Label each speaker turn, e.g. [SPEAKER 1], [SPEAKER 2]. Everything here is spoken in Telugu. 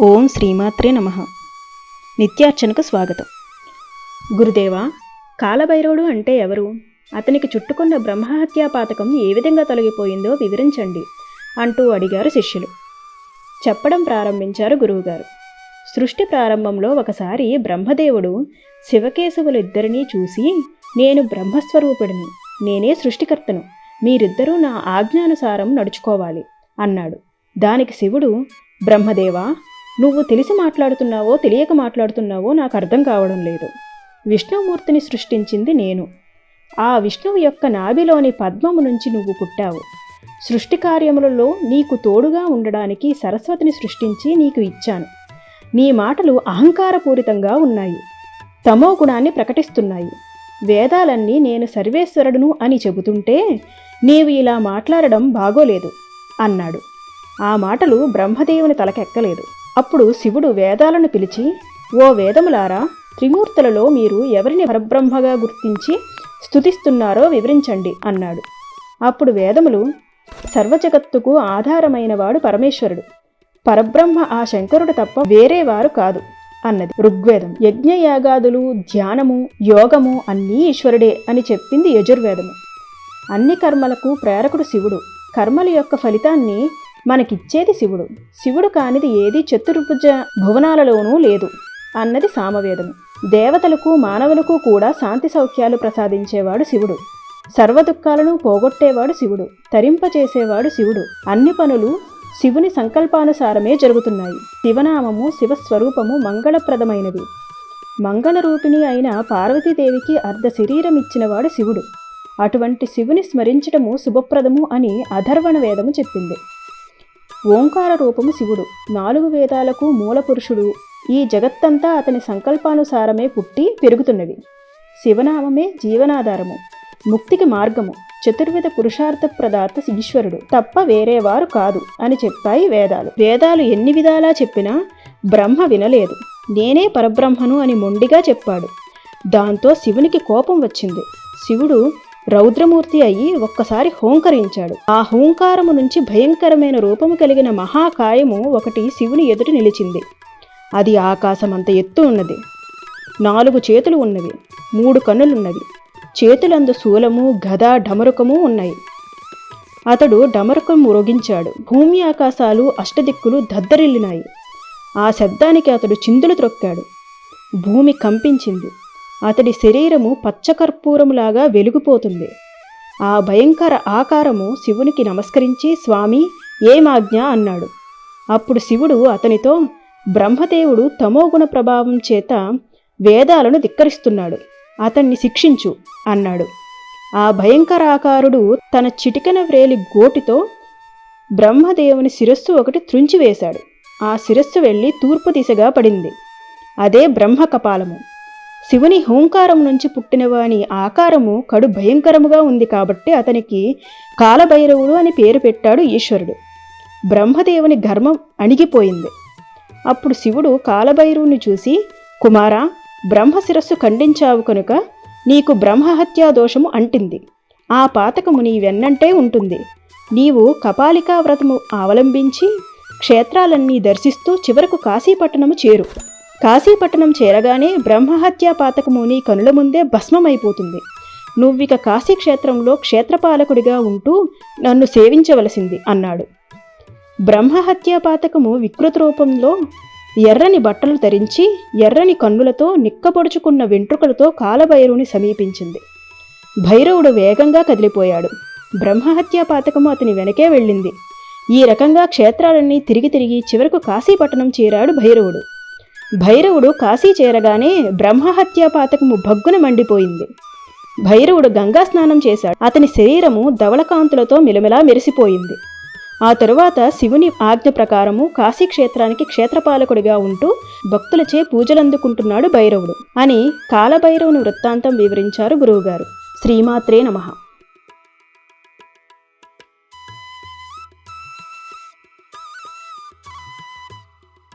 [SPEAKER 1] ఓం శ్రీమాత్రే నమ. నిత్యార్చనకు స్వాగతం. గురుదేవా కాలభైరవుడు అంటే ఎవరు? అతనికి చుట్టుకున్న బ్రహ్మహత్యా పాతకం ఏ విధంగా తొలగిపోయిందో వివరించండి అంటూ అడిగారు శిష్యులు. చెప్పడం ప్రారంభించారు గురువుగారు. సృష్టి ప్రారంభంలో ఒకసారి బ్రహ్మదేవుడు శివకేశవులిద్దరినీ చూసి నేను బ్రహ్మస్వరూపుడిని నేనే సృష్టికర్తను మీరిద్దరూ నా ఆజ్ఞానుసారం నడుచుకోవాలి అన్నాడు. దానికి శివుడు బ్రహ్మదేవా నువ్వు తెలిసి మాట్లాడుతున్నావో తెలియక మాట్లాడుతున్నావో నాకు అర్థం కావడం లేదు. విష్ణుమూర్తిని సృష్టించింది నేను. ఆ విష్ణువు యొక్క నాభిలోని పద్మము నుంచి నువ్వు పుట్టావు. సృష్టి కార్యములలో నీకు తోడుగా ఉండడానికి సరస్వతిని సృష్టించి నీకు ఇచ్చాను. నీ మాటలు అహంకారపూరితంగా ఉన్నాయి. తమో గుణాన్ని ప్రకటిస్తున్నాయి. వేదాలన్నీ నేను సర్వేశ్వరుడును అని చెబుతుంటే నీవు ఇలా మాట్లాడడం బాగోలేదు అన్నాడు. ఆ మాటలు బ్రహ్మదేవుని తలకెక్కలేదు. అప్పుడు శివుడు వేదాలను పిలిచి ఓ వేదములారా త్రిమూర్తులలో మీరు ఎవరిని పరబ్రహ్మగా గుర్తించి స్థుతిస్తున్నారో వివరించండి అన్నాడు. అప్పుడు వేదములు సర్వజగత్తుకు ఆధారమైనవాడు పరమేశ్వరుడు. పరబ్రహ్మ ఆ శంకరుడు తప్ప వేరేవారు కాదు అన్నది. ఋగ్వేదం యజ్ఞయాగాదులు ధ్యానము యోగము అన్నీ ఈశ్వరుడే అని చెప్పింది యజుర్వేదము. అన్ని కర్మలకు ప్రేరకుడు శివుడు. కర్మల యొక్క ఫలితాన్ని మనకిచ్చేది శివుడు. శివుడు కానిది ఏది చతుర్భుజ భువనాలలోనూ లేదు అన్నది సామవేదము. దేవతలకు మానవులకు కూడా శాంతి సౌఖ్యాలు ప్రసాదించేవాడు శివుడు. సర్వ దుఃఖాలను పోగొట్టేవాడు శివుడు. తరింపచేసేవాడు శివుడు. అన్ని పనులు శివుని సంకల్పానుసారమే జరుగుతున్నాయి. శివనామము శివస్వరూపము మంగళప్రదమైనవి. మంగళరూపిణి అయిన పార్వతీదేవికి అర్ధ శరీరం ఇచ్చినవాడు శివుడు. అటువంటి శివుని స్మరించటము శుభప్రదము అని అధర్వణ వేదము చెప్పింది. ఓంకార రూపము శివుడు. నాలుగు వేదాలకు మూలపురుషుడు. ఈ జగత్తంతా అతని సంకల్పానుసారమే పుట్టి పెరుగుతున్నవి శివనామమే జీవనాధారము. ముక్తికి మార్గము. చతుర్విధ పురుషార్థ ప్రదాత ఈశ్వరుడు తప్ప వేరేవారు కాదు అని చెప్పాయి వేదాలు. వేదాలు ఎన్ని విధాలా చెప్పినా బ్రహ్మ వినలేదు. నేనే పరబ్రహ్మను అని మొండిగా చెప్పాడు. దాంతో శివునికి కోపం వచ్చింది. శివుడు రౌద్రమూర్తి అయి ఒక్కసారి హోంకరించాడు. ఆ హోంకారము నుంచి భయంకరమైన రూపము కలిగిన మహాకాయము ఒకటి శివుని ఎదుట నిలిచింది. అది ఆకాశమంత ఎత్తు ఉన్నది. నాలుగు చేతులు ఉన్నవి. మూడు కన్నులున్నవి. చేతులందు శూలము గద డమరుకము ఉన్నాయి. అతడు డమరుకం మురోగించాడు. భూమి ఆకాశాలు అష్టదిక్కులు దద్దరిల్లినాయి. ఆ శబ్దానికి అతడు చిందులు త్రొక్కాడు. భూమి కంపించింది. అతడి శరీరము పచ్చకర్పూరములాగా వెలుగుపోతుంది. ఆ భయంకర ఆకారము శివునికి నమస్కరించి స్వామి ఏమాజ్ఞ? అన్నాడు. అప్పుడు శివుడు అతనితో బ్రహ్మదేవుడు తమోగుణ ప్రభావం చేత వేదాలను ధిక్కరిస్తున్నాడు. అతన్ని శిక్షించు అన్నాడు. ఆ భయంకరాకారుడు తన చిటికెన వ్రేలి గోటితో బ్రహ్మదేవుని శిరస్సు ఒకటి త్రుంచివేశాడు. ఆ శిరస్సు వెళ్ళి తూర్పు దిశగా పడింది. అదే బ్రహ్మ కపాలము శివుని హోంకారం నుంచి పుట్టినవాని ఆకారము కడు భయంకరముగా ఉంది కాబట్టి అతనికి కాలభైరవుడు అని పేరు పెట్టాడు ఈశ్వరుడు. బ్రహ్మదేవుని గర్మం అణిగిపోయింది. అప్పుడు శివుడు కాలభైరవుని చూసి కుమారా బ్రహ్మ శిరస్సు ఖండించావు కనుక నీకు బ్రహ్మహత్యా దోషము అంటింది. ఆ పాతకము నీ వెన్నంటే ఉంటుంది. నీవు కపాలికా వ్రతము అవలంబించి క్షేత్రాలన్నీ దర్శిస్తూ చివరకు కాశీపట్టణము చేరు. కాశీపట్టణం చేరగానే బ్రహ్మహత్యా పాతకముని కనుల ముందే భస్మమైపోతుంది. నువ్విక కాశీక్షేత్రంలో క్షేత్రపాలకుడిగా ఉంటూ నన్ను సేవించవలసింది అన్నాడు. బ్రహ్మహత్యా పాతకము వికృత రూపంలో ఎర్రని బట్టలు ధరించి ఎర్రని కన్నులతో నిక్కపొడుచుకున్న వెంట్రుకలతో కాలభైరవుని సమీపించింది. భైరవుడు వేగంగా కదిలిపోయాడు. బ్రహ్మహత్యా పాతకము అతని వెనకే వెళ్ళింది. ఈ రకంగా క్షేత్రాలన్నీ తిరిగి తిరిగి చివరకు కాశీపట్టణం చేరాడు భైరవుడు. భైరవుడు కాశీ చేరగానే బ్రహ్మహత్యా పాతకము భగ్గున మండిపోయింది. భైరవుడు గంగా స్నానం చేశాడు. అతని శరీరము ధవళకాంతులతో మిలమిలా మెరిసిపోయింది. ఆ తరువాత శివుని ఆజ్ఞ ప్రకారము కాశీక్షేత్రానికి క్షేత్రపాలకుడిగా ఉంటూ భక్తులచే పూజలందుకుంటున్నాడు భైరవుడు అని కాలభైరవుని వృత్తాంతం వివరించారు గురువుగారు. శ్రీమాత్రే నమః.